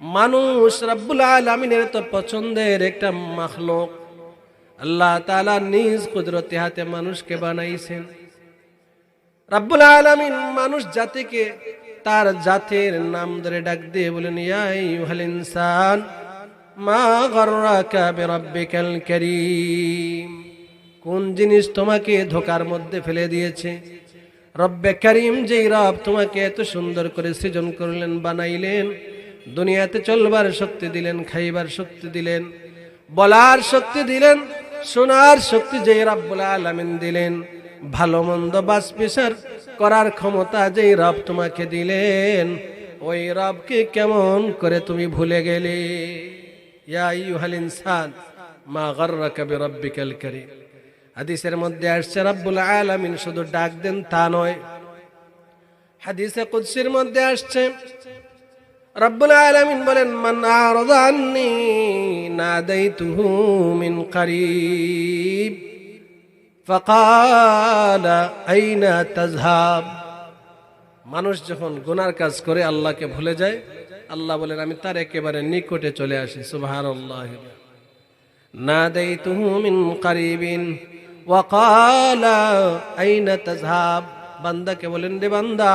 মানুষ রাব্বুল আলামিনের তো পছন্দের একটা মাখলুক। আল্লাহ তাআলা নিজ কুদরতি হাতে মানুষকে বানাইছেন। রাব্বুল আলামিন মানুষ জাতিকে তার জাতির নাম ধরে ডাক দিয়ে বলেন, ইয়া আইয়ুহাল ইনসান, মা গররাকা বিরাব্বিকাল কোন জিনিস তোমাকে ধোকার মধ্যে ফেলে দিয়েছে? রব্বে করিম যেই রব তোমাকে এত সুন্দর করে সৃজন করলেন, বানাইলেন, দুনিয়াতে চলবার শক্তি দিলেন, খাইবার শক্তি দিলেন, বলার শক্তি দিলেন, শোনার শক্তি যেই রব্বুল আলামিন দিলেন, ভালো মন্দ বাস বিচার করার ক্ষমতা যেই রব তোমাকে দিলেন, ওই রবকে কেমন করে তুমি ভুলে গেলে? ইয়া আইয়ুহাল ইনসান, মা গররাকা বিরাব্বিকাল কারীম। হাদিসের মধ্যে আসছে রাব্বুল আলামিন শুধু ডাক দেন তা নয় হাদিসে কুদসির মধ্যে আসছে রব্বুল আলামিন বলেন মান আরাদা আন্নি নাদাইতুহু মিন করিব فقال আইনা তাজহাব মানুষ যখন গুনার কাজ করে আল্লাহকে ভুলে যায় আল্লাহ বলেন আমি তার একেবারে নিকটে চলে আসি সুবহানাল্লাহ নাদাইতুহু মিন করিবিন وقال আইনা তাজহাব বান্দাকে বলেন রে বান্দা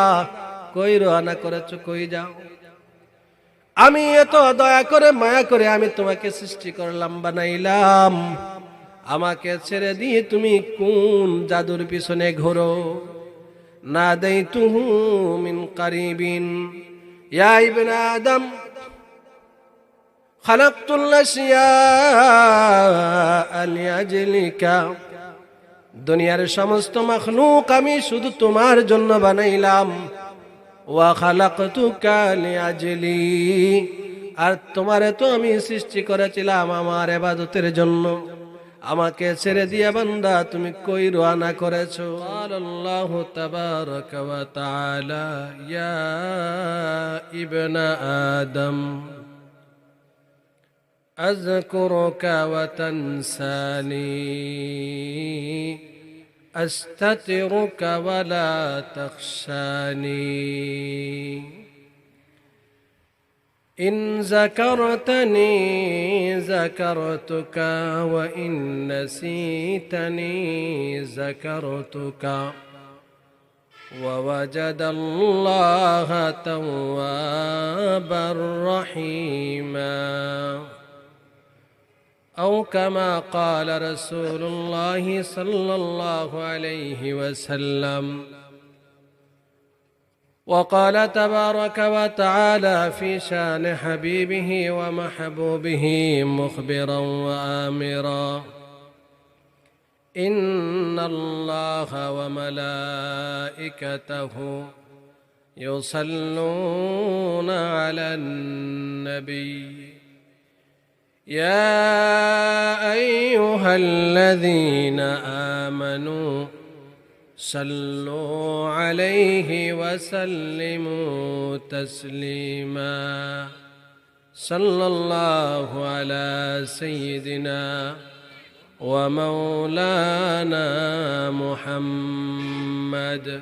কই রওনা করেছো কই যাও আমি এত দয়া করে মায়া করে আমি তোমাকে সৃষ্টি করলাম বানাইলাম আমাকে ছেড়ে দিয়ে তুমি কোন জাদুর পিছনে ঘোরো না দেই তুহু মিন কারিবিন ইয়া ইবনে আদম خلقت الأشياء لأجلك দুনিয়ার সমস্ত মখলুক আমি শুধু তোমার জন্য বানাইলাম ওয়া খালাকতুকা লিআজলি আর তোমারে তো আমি সৃষ্টি করেছিলাম আমার ইবাদতের জন্য আমাকে ছেড়ে দিয়া বান্দা তুমি কই রওনা করেছো আল্লাহু তাবারাকা ওয়া তাআলা ইয়া ইবনা আদম أذكرك وتنساني أستترك ولا تخشاني. إن ذكرتني ذكرتك وإن نسيتني ذكرتك. ووجد الله توابا رحيما. أو كما قال رسول الله صلى الله عليه وسلم. وقال تبارك وتعالى في شان حبيبه ومحبوبه مخبرا وآمرا. إن الله وملائكته يصلون على النبي. يا أيها الذين آمنوا صلوا عليه وسلموا تسليما. صلى الله على سيدنا ومولانا محمد.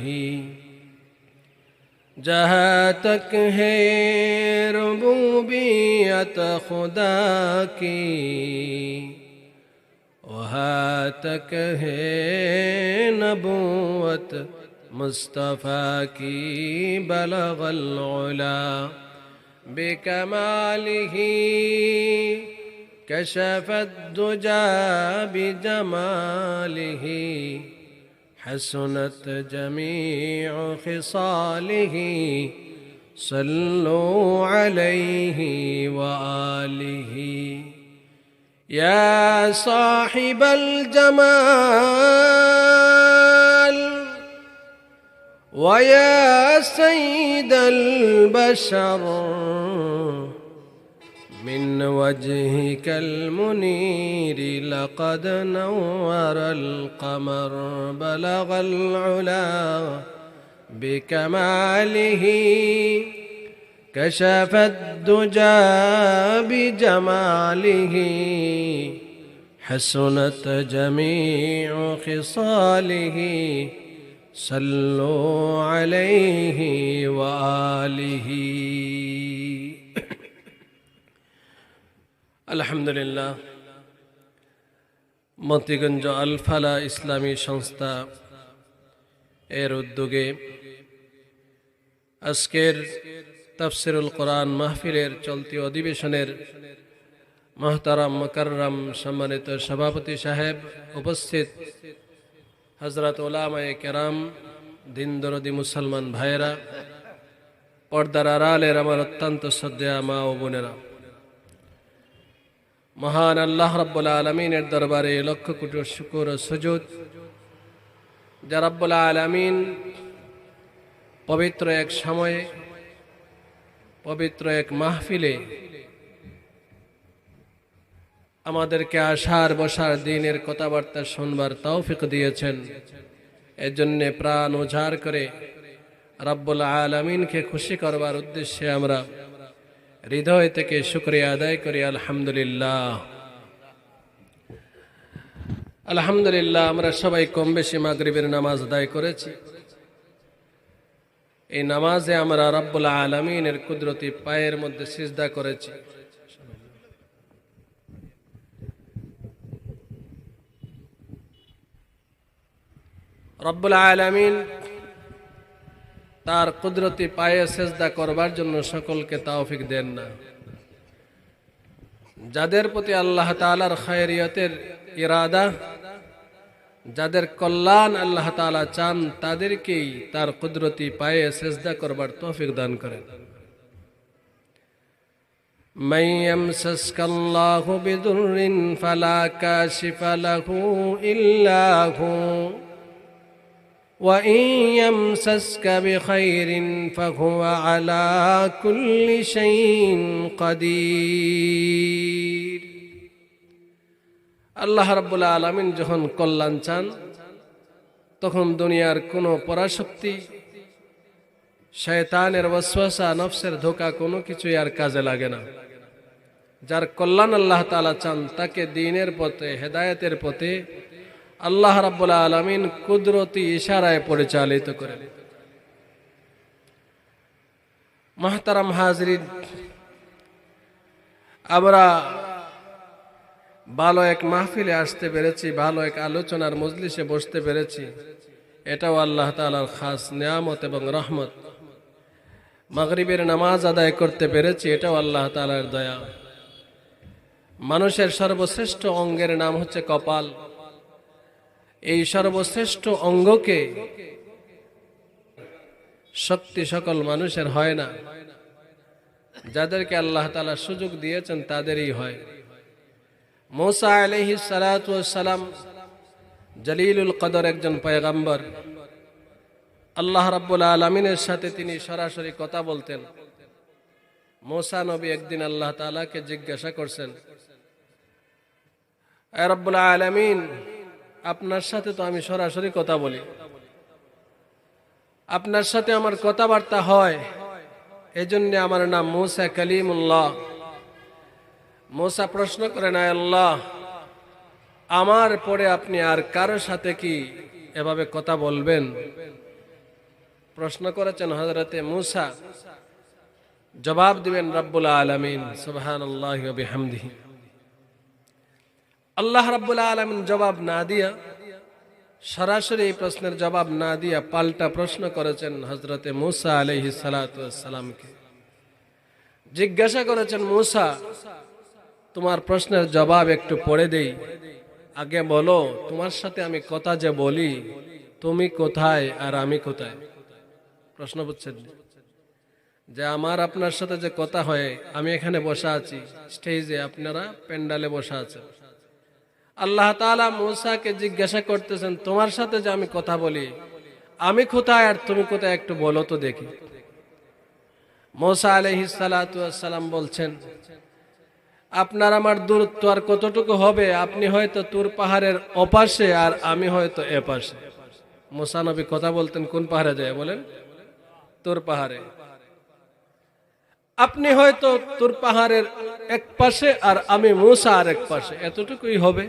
جہاں تک ہے ربوبیت خدا کی، وہاں تک ہے نبوت مصطفیٰ کی بلغ العلا۔ بکمالہ کشف الدجا بجمالہ۔ حسنت جميع خصاله صلوا عليه وآله. يا صاحب الجمال ويا سيد البشر. من وجهك المنير لقد نور القمر بلغ العلا بكماله كشف الدجى بجماله حسنت جميع خصاله صلوا عليه وآله আলহামদুলিল্লাহ। মতিগঞ্জ আলফালা ইসলামী সংস্থা এর উদ্যোগে আজকের তাফসিরুল কোরআন মাহফিলের চলতি অধিবেশনের মহতারাম মকরম সম্মানিত সভাপতি সাহেব উপস্থিত হজরত ওলামায়ে কেরাম দিন দরদি মুসলমান ভাইয়েরা, পর্দার আড়ালের আমার অত্যন্ত শ্রদ্ধা মা ও বোনেরা। মহান আল্লাহ রব্বুল আলমিনের দরবারে লক্ষ কোটি শুকুর ও সুযোগ যা রব্বুল আলমিন পবিত্র এক সময়ে, পবিত্র এক মাহফিলে আমাদেরকে আসার বসার দিনের কথাবার্তা শুনবার তৌফিক দিয়েছেন। এজন্যে প্রাণ উজাড় করে রব্বুল আলমিনকে খুশি করবার উদ্দেশ্যে আমরা হৃদয় থেকে শুক্রিয়া আদায় করি, আলহামদুলিল্লাহ। আলহামদুলিল্লাহ, আমরা সবাই কম বেশি মাগরিবের নামাজ আদায় করেছি। এই নামাজে আমরা রব্বুল আলমিনের কুদরতি পায়ের মধ্যে সিজদা করেছি। রব্বুল আলমিন তার কুদরতি পায়ে সেজদা করবার জন্য সকলকে তাওফিক দেন না যাদের প্রতি আল্লাহ তালার খায়রিয়তের ইরাদা যাদের কল্যাণ আল্লাহ তালা চান তাদেরকেই তার কুদরতি পায়ে সেজদা করবার তৌফিক দান করেন من يمسسك الله بضر فلا كاشف له إلا هو وإن يمسسك بخير فهو على كل شيء قدير আল্লাহ রাব্বুল আলমিন যখন কল্যাণ চান তখন দুনিয়ার কোনো পরাশক্তি শয়তানের ওয়াসওয়াসা নফসের ধোকা কোনো কিছুই আর কাজে লাগে না যার কল্যাণ আল্লাহ তাআলা চান তাকে দিনের পথে হেদায়েতের পথে আল্লাহ রাব্বুল আলমিন কুদরতি ইশারায় পরিচালিত করেন মাহতারাম হাজরিন, আমরা ভালো এক মাহফিলে আসতে পেরেছি, ভালো এক আলোচনার মজলিসে বসতে পেরেছি। এটাও আল্লাহ তালার খাস নিয়ামত এবং রহমত। মাগরিবের নামাজ আদায় করতে পেরেছি, এটাও আল্লাহ তালার দয়া। মানুষের সর্বশ্রেষ্ঠ অঙ্গের নাম হচ্ছে কপাল। এই সর্বশ্রেষ্ঠ অঙ্গকে শক্তি সকল মানুষের হয় না। যাদেরকে আল্লাহ তালা সুযোগ দিয়েছেন, তাদেরই হয়। মৌসা আলহি সালাম জলিলুল কদর একজন পয়গাম্বর। আল্লাহ রাব্বুল আলমিনের সাথে তিনি সরাসরি কথা বলতেন। মৌসা নবী একদিন আল্লাহ তালাকে জিজ্ঞাসা করছেন রব্বুল আলমিন আপনার সাথে তো আমি সরাসরি কথা বলি। আপনার সাথে আমার কথাবার্তা হয়। এজন্য আমার নাম মৌসা কালিমুল্লাহ। মৌসা প্রশ্ন করেন আল্লাহ, আমার পরে আপনি আর কারও সাথে কি এভাবে কথা বলবেন? প্রশ্ন করেছেন হজরতে মুসা। জবাব দিবেন, রব্বুল আলমিন সুবহান আল্লাহ হামদিহি আল্লাহ রাব্বুল আলমিন জবাব না দিয়া, সরাসরি এই প্রশ্নের জবাব না দিয়া পাল্টা প্রশ্ন করেছেন হজরতে মুসা আলহি সালাতামকে জিজ্ঞাসা করেছেন, মুসা, তোমার প্রশ্নের জবাব একটু পড়ে দেই। আগে বলো, তোমার সাথে আমি কথা যে বলি, তুমি কোথায় আর আমি কোথায়? প্রশ্ন বুঝছেন? যে আমার আপনার সাথে যে কথা হয়, আমি এখানে বসা আছি, স্টেজে আপনারা প্যান্ডালে বসা আছেন। আল্লাহ তাআলা মূসাকে জিজ্ঞাসা করতেছেন, তোমার সাথে যে আমি কথা বলি, আমি কোথায় আর তুমি কোথায় একটু বলো তো দেখি। মৌসা আলহিস সালাম বলছেন, আপনার আমার দূরত্ব আর কতটুকু হবে? আপনি হয়তো তুর পাহাড়ের অপাশে আর আমি হয়তো এপাশে। মোসা নবী কথা বলতেন, কোন পাহাড়ে যায় বলেন? তোর পাহাড়ে। আপনি হয়তো তোর পাহাড়ের এক পাশে আর আমি মূসা আর এক পাশে। এতটুকুই হবে।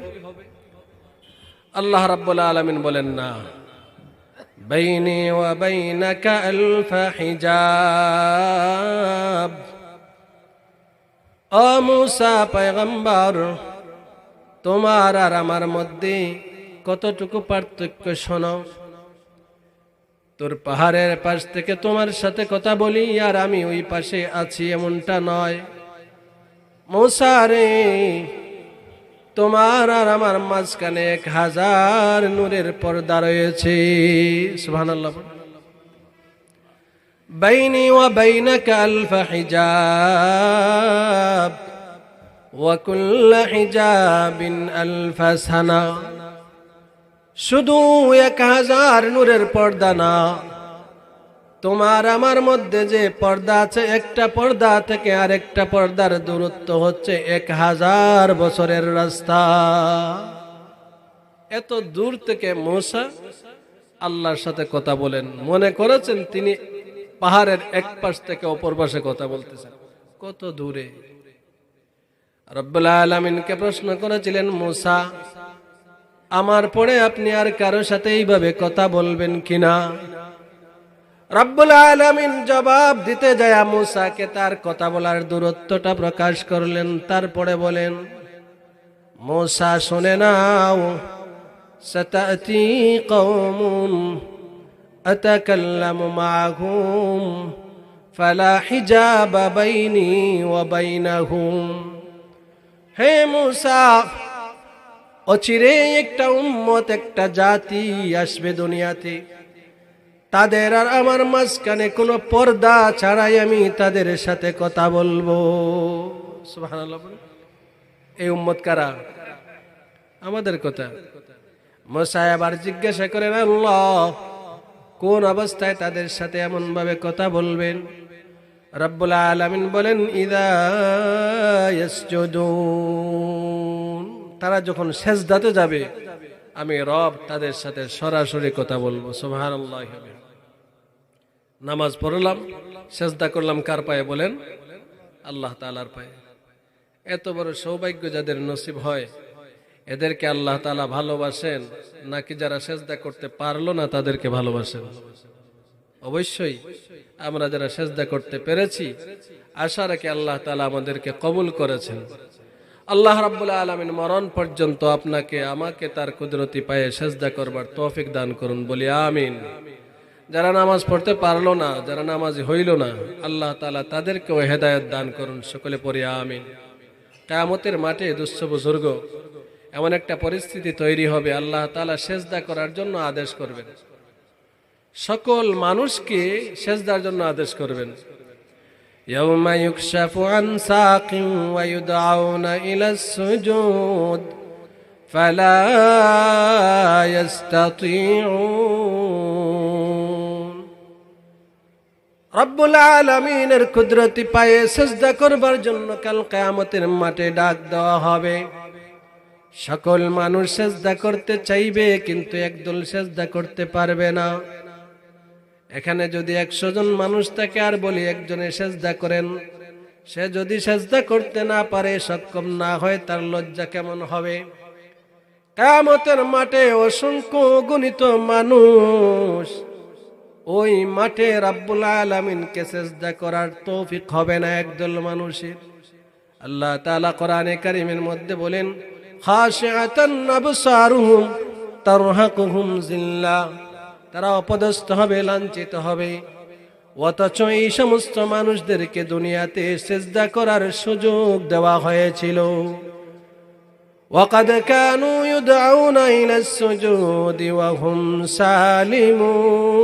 আল্লাহ রাব্বুল আলামিন বলেন, না। বাইনি ওয়া বাইনাকা আলফা হিজাব। ও মুসা পয়গম্বর, তোমার আর আমার মধ্যে কতটুকু পার্থক্য শোনো। তোর পাহাড়ের পাশ থেকে তোমার সাথে কথা বলি, আর আমি ওই পাশে আছি এমনটা নয়। মৌসা রে, তোমার আর আমার মাঝখানে এক হাজার নূরের পর্দা রয়েছে। সুবহানাল্লাহ। বাইনি ওয়া বাইনাকা আলফা হিজাব, ওয়া কুল্লা হিজাবিন আলফা সানা। শুধু এক হাজার নূরের পর্দা না, তোমার আমার মধ্যে যে পর্দা আছে, একটা পর্দা থেকে আরেকটা পর্দার দূরত্ব হচ্ছে এক হাজার বছরের রাস্তা। এত দূর থেকে মৌসা আল্লাহর সাথে কথা বলেন। মনে করেছেন তিনি পাহাড়ের এক পাশ থেকে অপর পাশে কথা বলতেছেন। কত দূরে। রব্বুল আলমিনকে প্রশ্ন করেছিলেন, মুসা আমার পরে আপনি আর কারো সাথে এইভাবে কথা বলবেন কিনা রব্বুল আলমিন জবাব দিতে যায় মুসাকে তার কথা বলার দূরত্বটা প্রকাশ করলেন তারপরে বলেন মুসা শুনে নাও সতাতি কৌমুন أتكلم معهم فلا حجاب بيني وبينهم হে মুসা অচিরে একটা উম্মত, একটা জাতি আসবে দুনিয়াতে। তাদের আর আমার মাঝখানে কোনো পর্দা ছাড়াই আমি তাদের সাথে কথা বলব। এই উম্মত কারা? আমাদের কথা। মশাই আবার জিজ্ঞাসা করেন, আল্লাহ, কোন অবস্থায় তাদের সাথে এমন ভাবে কথা বলবেন? রব্বুল আলামিন বলেন, ইদা তারা যখন সেজদাতে যাবে, আমি রব তাদের সাথে সরাসরি কথা বলব। সুবহানাল্লাহ। নামাজ পড়লাম, সেজদা করলাম কার পায়ে বলেন? আল্লাহ তাআলার পায়ে। এত বড় সৌভাগ্য যাদের নসিব হয়, এদেরকে আল্লাহ তালা ভালোবাসেন, নাকি যারা সেজদা করতে পারল না তাদেরকে ভালোবাসেন? অবশ্যই আমরা যারা সেজদা করতে পেরেছি, আশা রাখি আল্লাহ তালা আমাদেরকে কবুল করেছেন। আল্লাহ রাব্বুল আলমিন মরণ পর্যন্ত আপনাকে, আমাকে তার কুদরতি পায়ে সেজদা করবার তৌফিক দান করুন, বলি আমিন। যারা নামাজ পড়তে পারল না, যারা নামাজ হইল না, আল্লাহ তালা তাদেরকেও হেদায়ত দান করুন, সকলে পড়ি আমিন। কায়ামতের মাঠে দুঃস্থ বুজুর্গ এমন একটা পরিস্থিতি তৈরি হবে, আল্লাহ তালা সেজদা করার জন্য আদেশ করবেন। সকল মানুষকে সেজদার জন্য আদেশ করবেন। يوم يكشف عن ساق ويدعون إلى السجود فلا يستطيعون রব্বুল আলমিনের কুদরতি পায়ে সেজদা করবার জন্য কাল কেয়ামতের মাঠে ডাক দেওয়া হবে সকল মানুষ সেজদা করতে চাইবে কিন্তু একদল সেজদা করতে পারবে না এখানে যদি একশো জন মানুষ থাকে আর বলি একজনে সেজদা করেন, সে যদি সেজদা করতে না পারে সক্ষম না হয়, তার লজ্জা কেমন হবে? কামতের মাঠে অসংখ্য গণিত মানুষ ওই মাঠে রাব্বুল আলমিনকে সেজদা করার তৌফিক হবে না একদল মানুষের। আল্লাহ তাআলা কোরআনে কারিমের মধ্যে বলেন খাশিআতান আবসারুহুম, তারহাকুহুম জিল্লাহ তারা অপদস্থ হবে লাঞ্ছিত হবে অথচ এই সমস্ত মানুষদেরকে দুনিয়াতে সেজদা করার সুযোগ দেওয়া হয়েছিল وقد كانوا يدعون إلى السجود وهم سالمون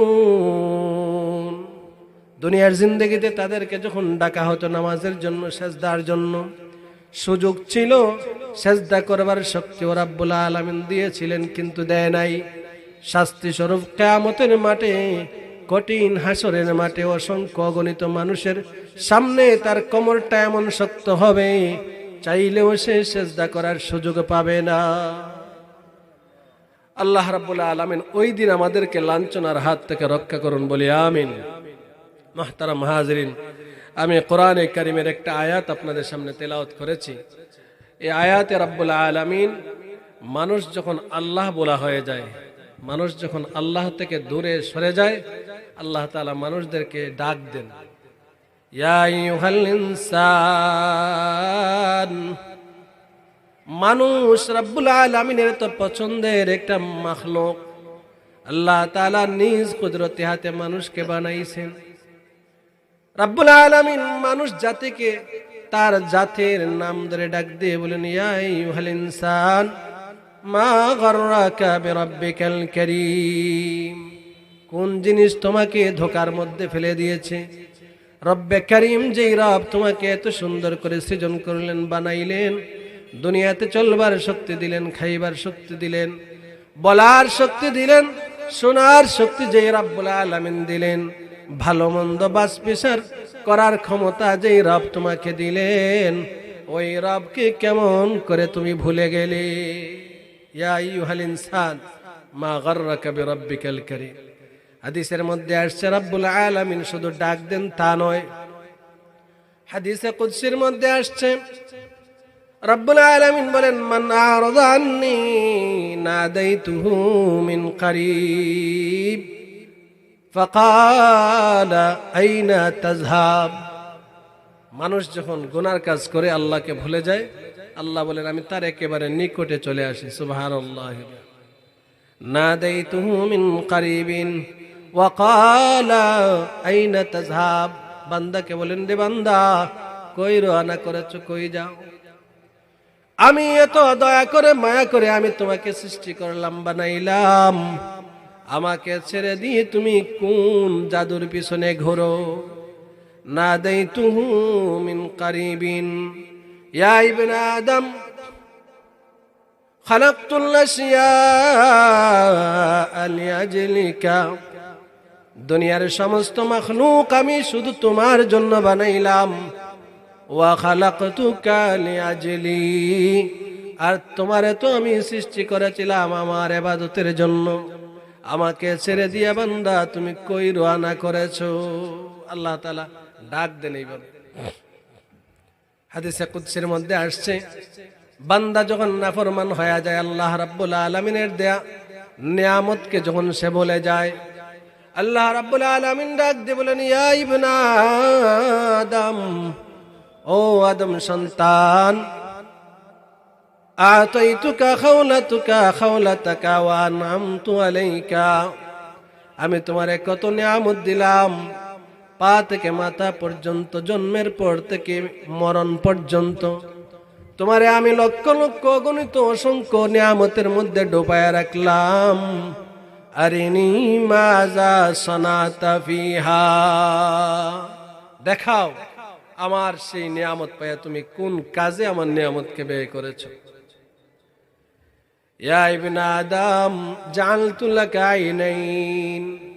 দুনিয়ার জিন্দগিতে তাদেরকে যখন ডাকা হতো নামাজের জন্য সেজদার জন্য সুযোগ ছিল সেজদা করবার শক্তি ও রাব্বুল আলামিন দিয়েছিলেন কিন্তু দেয় নাই শাস্তি স্বরূপ কেয়ামতের মাঠে, কঠিন হাসরের মাঠে অসংখ্য অগণিত মানুষের সামনে তার কোমরটা এমন শক্ত হবে, চাইলেও সে সেজদা করার সুযোগ পাবে না। আল্লাহ রাব্বুল আলামিন ওই দিন আমাদেরকে লাঞ্ছনার হাত থেকে রক্ষা করুন বলি আমিন। মাহতারাম হাজরিন, আমি কোরআনে কারিমের একটা আয়াত আপনাদের সামনে তেলাওয়াত করেছি। এই আয়াতে রাব্বুল আলামিন, মানুষ যখন আল্লাহ বলা হয়ে যায় মানুষ যখন আল্লাহ থেকে দূরে সরে যায়, আল্লাহ তাআলা মানুষদেরকে ডাক দেন। মানুষ রাব্বুল আলামিনের তো পছন্দের একটা মাখলুক। আল্লাহ তাআলা নিজ কুদরতি হাতে মানুষকে বানাইছেন। রাব্বুল আলামিন মানুষ জাতিকে তার জাতির নাম ধরে ডাক দিয়ে বলেন, ইয়া আইয়ুহাল ইনসান মা গররাকা বিরাব্বিকাল কারীম। কোন জিনিস তোমাকে ধোকার মধ্যে ফেলে দিয়েছে? রব্বে করিম যেই রব তোমাকে এত সুন্দর করে সৃজন করলেন, বানাইলেন, দুনিয়াতে চলবার শক্তি দিলেন, খাইবার শক্তি দিলেন, বলার শক্তি দিলেন, শোনার শক্তি যেই রাব্বুল আলামিন দিলেন, ভালো মন্দ বাস করার ক্ষমতা যেই রব তোমাকে দিলেন, ওই রবকে কেমন করে তুমি ভুলে গেলে? ইয়া আইয়ুহাল ইনসান মা গাররাকা বিরাব্বিকাল কারীম হাদিসের মধ্যে আসছে রাব্বুল আলামিন শুধু ডাক দেন তা নয় হাদিসে কুদসির মধ্যে আসছে রব্বুল আলামিন বলেন মান আরাদা আন্নি নাদাইতুহু মিন করিব فقال আইনা তাযহাব মানুষ যখন গুনার কাজ করে আল্লাহকে ভুলে যায় আল্লাহ বলেন, আমি তার একেবারে নিকটে চলে আসি। সুবাহান আল্লাহ না দেই তুমিন কারিবিন ওয়াকালা বান্দাকে বলেন রে বান্দা কই রোয়ানা করেছ, কই যাও? আমি এত দয়া করে, মায়া করে আমি তোমাকে সৃষ্টি করলাম, বানাইলাম। আমাকে ছেড়ে দিয়ে তুমি কোন জাদুর পিছনে ঘোরো? না দেই তুহু মিন কারিবিন। ইয়া ইবনে আদম خلقت الأشياء لأجلك দুনিয়ার সমস্ত মখলুক আমি শুধু তোমার জন্য বানাইলাম ওয়া খালাকতুকা লিআজলি আর তোমারে তো আমি সৃষ্টি করেছিলাম আমার ইবাদতের জন্য আমাকে ছেড়ে দিয়া বান্দা তুমি কই রওনা করেছো আল্লাহ তাআলা ডাক দেন এইভাবে হাদিসে কুদসির মধ্যে আসছে, বান্দা যখন নাফরমান হয়ে যায়, আল্লাহ রাব্বুল আলামিনের দেয়া নিয়ামতকে যখন সে বলে যায়, আল্লাহ রাব্বুল আলামিন ডাক দিয়ে বলেন আদম, ও আদম সন্তান, আতাইতুকা খাওলাতুকা খাওলাতাকা ওয়া আনআমতু আলাইকা, আমি তোমারে কত নিয়ামত দিলাম। পা থেকে মাথা পর্যন্ত, জন্মের পর থেকে মরণ পর্যন্ত। তোমারে আমি লক্ষ লক্ষ গণিত অসংখ্য নিয়ামতের মধ্যে ডোবায় রাখলাম। মাজা দেখাও আমার সেই নিয়ামত পাইয়া তুমি কোন কাজে আমার নিয়ামতকে ব্যয় করেছ? ইয়া ইবনে আদম জানতু লাকা আইনাইন।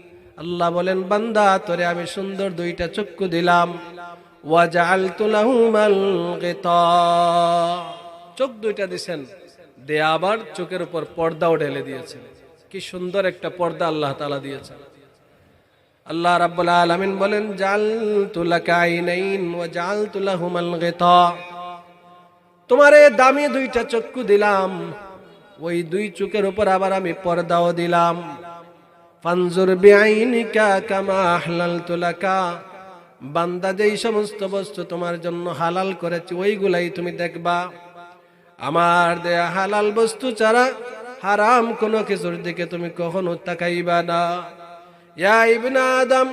আল্লাহ বলেন, বান্দা, তোরে আমি সুন্দর দুইটা চক্ষু দিলাম। চোখ দুইটা দিছেন, দে আবার চোখের উপর পর্দাও ঢেলে দিয়েছেন। কি সুন্দর একটা পর্দা আল্লাহ তাআলা দিয়েছেন। আল্লাহ রাব্বুল আলামিন বলেন জাআলতু লাকা আইনাইন ওয়া জাআলতু লাহুমাল গিতা। তোমারে দামি দুইটা চক্ষু দিলাম, ওই দুই চোখের উপর আবার আমি পর্দাও দিলাম। কামা বান্দা যেই সমস্ত বস্তু তোমার জন্য হালাল করেছি, ওইগুলাই তুমি দেখবা। আমার দেয়া হালাল বস্তু ছাড়া হারাম কোনো কিছুর দিকে তুমি কখনো তাকাইবা না। আদম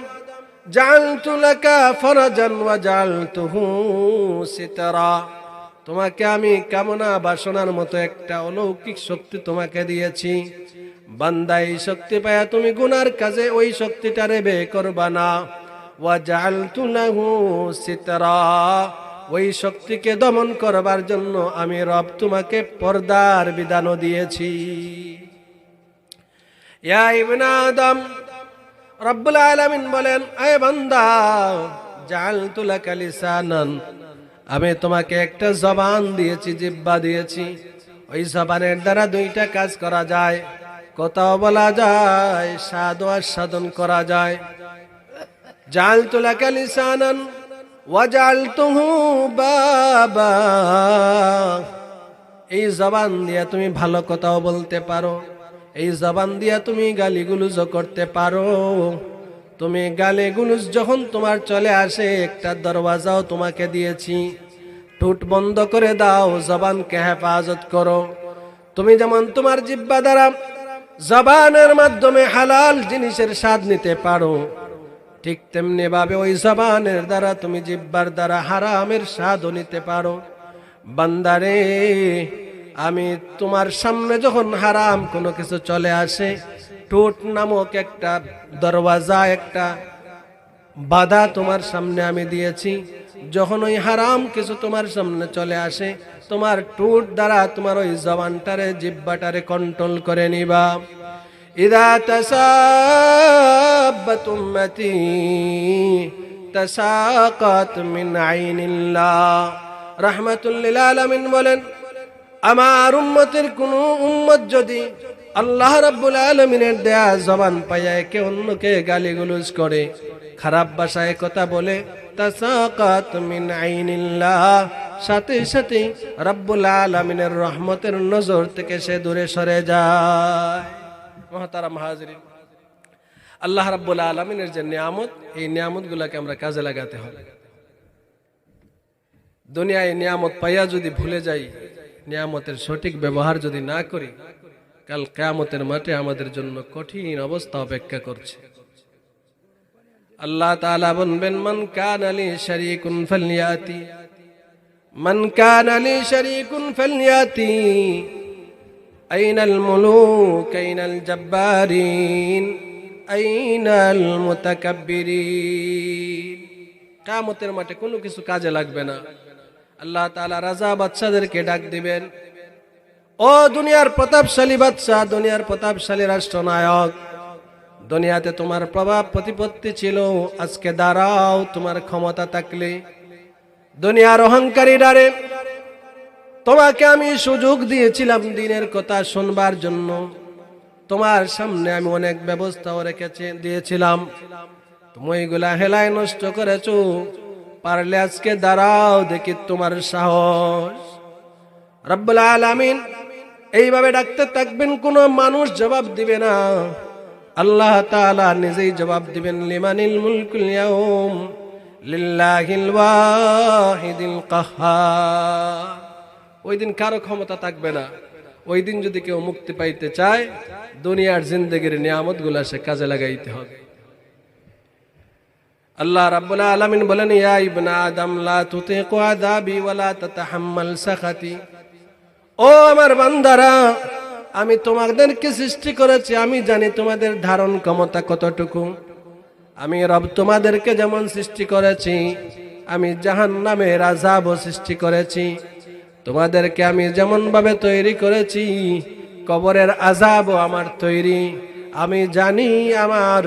সিতরা। তোমাকে আমি কামনা বাসনার মতো একটা অলৌকিক শক্তি তোমাকে দিয়েছি। বান্দা এই শক্তি পায়া তুমি গুনার কাজে ওই শক্তিটারে বে করবা না। ওই শক্তিকে দমন করবার জন্য আমি রব তোমাকে পর্দার বিধানও দিয়েছি। আদম, রব্বুল আলামিন বলেন, আয় বান্দা জালতু লাকা লিসানান। আমি তোমাকে একটা জবান দিয়েছি জিব্বা দিয়েছি। ওই জবানের দ্বারা দুইটা কাজ করা যায়। কথাও বলা যায়, স্বাদ সাধন করা যায়। জালতু লাকা লিসানান ওয়াজালতুহু বাবা। এই জবান দিয়া তুমি ভালো কথাও বলতে পারো, এই জবান দিয়া তুমি গালিগুলুজ করতে পারো। তুমি গালিগুলুজ যখন তোমার চলে আসে, একটা দরওয়াজাও তোমাকে দিয়েছি। টুট বন্ধ করে দাও, জবানকে হেফাজত করো। তুমি যেমন তোমার জিব্বা দ্বারা জবানের মাধ্যমে হালাল জিনিসের স্বাদ নিতে পারো। ঠিক তেমনি ভাবে ওই জবানের দ্বারা তুমি জিব্বার দ্বারা হারামের স্বাদও নিতে পারো। বান্দারে, আমি তোমার সামনে যখন হারাম কোনো কিছু চলে আসে টোট নামক একটা দরওয়াজা, একটা বাধা তোমার সামনে আমি দিয়েছি। যখন ওই হারাম কিছু তোমার সামনে চলে আসে তোমার টুট দ্বারা তোমার ওই জবানটারে, জিব্বাটারে কন্ট্রোল করে নিবা। ইদা তাসাব্বাত উম্মতি মিন বলেন, আমার উম্মত যদি আল্লাহ আলমিনের দেয়া জবান গালিগুলুজ করে, খারাপ ভাষায় কথা বলে, তাসাকাত মিন আইনিল্লাহ সাথে সাথে রাব্বুল আলমিনের রহমতের নজর থেকে সে দূরে সরে যায়। মহাতারা মহাজরিন আল্লাহ রাব্বুল আলমিনের যে নিয়ামত, এই নিয়ামত গুলাকে আমরা কাজে লাগাতে হবে। দুনিয়ায় নিয়ামত পাইয়া যদি ভুলে যাই, নিয়ামতের সঠিক ব্যবহার যদি না করি, কাল কেয়ামতের মাঠে আমাদের জন্য কঠিন অবস্থা অপেক্ষা করছে। আল্লাহ তাআলা বলবেন, মান কান আলী শরীকুন ফালিয়াতি মান কান আলী শরীকুন ফালিয়াতি, আইনাল মুলুক, আইনাল জব্বারিন, আইনাল মুতাকাব্বিরিন। কিয়ামতের মাঠে কোনো কিছু কাজে লাগবে না। আল্লাহ তালা রাজা বাচ্চাদেরকে ডাক দিবেন, ও দুনিয়ার প্রতাপশালী বাচ্চা দুনিয়ার প্রতাপশালী রাষ্ট্রনায়ক, দুনিয়াতে তোমার প্রভাব প্রতিপত্তি ছিল, আজকে দাঁড়াও, তোমার ক্ষমতা থাকলে দুনিয়ার অহংকারী ডারে, তোমাকে আমি সুযোগ দিয়েছিলাম দিনের কথা শুনবার জন্য। তোমার সামনে আমি অনেক ব্যবস্থাও রেখেছি, দিয়েছিলাম। তুমি এগুলা হেলায় নষ্ট করেছ, পারলে আজকে দাঁড়াও দেখি তোমার সাহস। রব্বুল আলামিন এইভাবে ডাকতে থাকবেন, কোন মানুষ জবাব দিবে না। আল্লাহ তাআলা নিজেই জবাব দিবেন, লিমানিল মুলকুল ইয়াউম। ওই দিন কারও ক্ষমতা থাকবে না। ওই দিন যদি কেউ মুক্তি পাইতে চায়, দুনিয়ার জিন্দগির নিয়ামতগুলা সে কাজে লাগাইতে হবে। আল্লাহ রাব্বুল আলামিন বলেন ও আমার বান্দারা, আমি তোমাদেরকে সৃষ্টি করেছি, আমি জানি তোমাদের ধারণ ক্ষমতা কতটুকু। আমি রব তোমাদেরকে যেমন সৃষ্টি করেছি, আমি জাহান নামের আজাবও সৃষ্টি করেছি। তোমাদেরকে আমি যেমন ভাবে তৈরি করেছি, কবরের আজাবও আমার তৈরি। আমি জানি আমার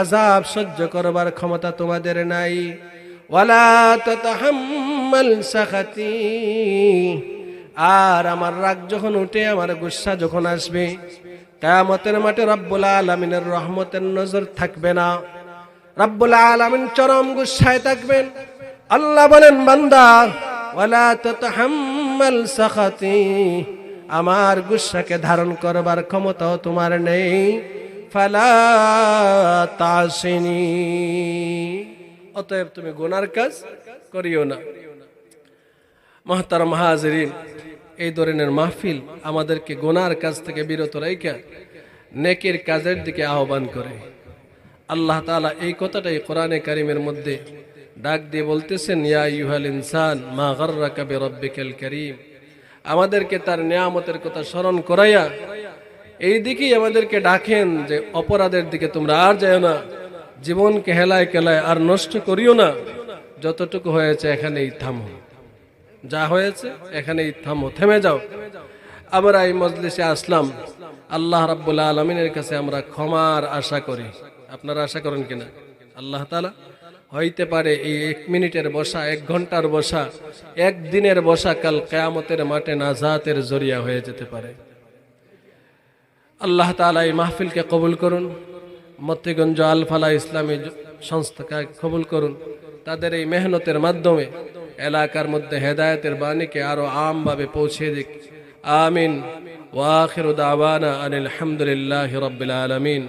আজাব সহ্য করবার ক্ষমতা তোমাদের নাই। ওয়ালা সাখাতি। আর আমার রাগ যখন উঠে, আমার গুসা যখন আসবে, কায়ামতের মাঠে রব্বুল আলমিনের রহমতের নজর থাকবে না। রব্বুল আলমিন চরম গুসায় থাকবেন। আল্লাহ বলেন, বান্দা, ওয়ালা তাতাহাম্মাল সাখাতি, আমার গুসাকে ধারণ করবার ক্ষমতাও তোমার নেই। ফালা তাসিনী। অতএব তুমি গুনার কাজ করিও না। মহতার মাহাজরিন, এই ধরনের মাহফিল আমাদেরকে গোনার কাজ থেকে বিরত রেখে নেকের কাজের দিকে আহ্বান করে। আল্লাহ তাআলা এই কথাটাই কোরআনে কারিমের মধ্যে ডাক দিয়ে বলতেছেন, ইয়া ইউহাল ইনসান, মা গাররাকা বিরাব্বিকাল কারীম। আমাদেরকে তার নিয়ামতের কথা স্মরণ করাইয়া এই দিকেই আমাদেরকে ডাকেন যে, অপরাধের দিকে তোমরা আর যাও না, জীবনকে হেলায় কেলায় আর নষ্ট করিও না। যতটুকু হয়েছে এখানেই থামো। যা হয়েছে এখানেই থামো, থেমে যাও। আমরা এই মজলিসে আসলাম। আল্লাহ রাব্বুল আলমিনের কাছে আমরা ক্ষমার আশা করি। আপনারা আশা করেন কিনা? আল্লাহ তালা হইতে পারে এই এক মিনিটের বসা, এক ঘণ্টার বসা, এক দিনের বসা কাল কেয়ামতের মাঠে নাজাতের জরিয়া হয়ে যেতে পারে। আল্লাহ তালা এই মাহফিলকে কবুল করুন। মতিগঞ্জ আলফালা ইসলামী সংস্থাকে কবুল করুন। তাদের এই মেহনতের মাধ্যমে এলাকার মধ্যে হেদায়তের বাণীকে আরও আমভাবে পৌঁছে দিক। আমিন। ওয়াখির দাওয়ানা আনিল হামদুলিল্লাহ রব্বিল আলমিন।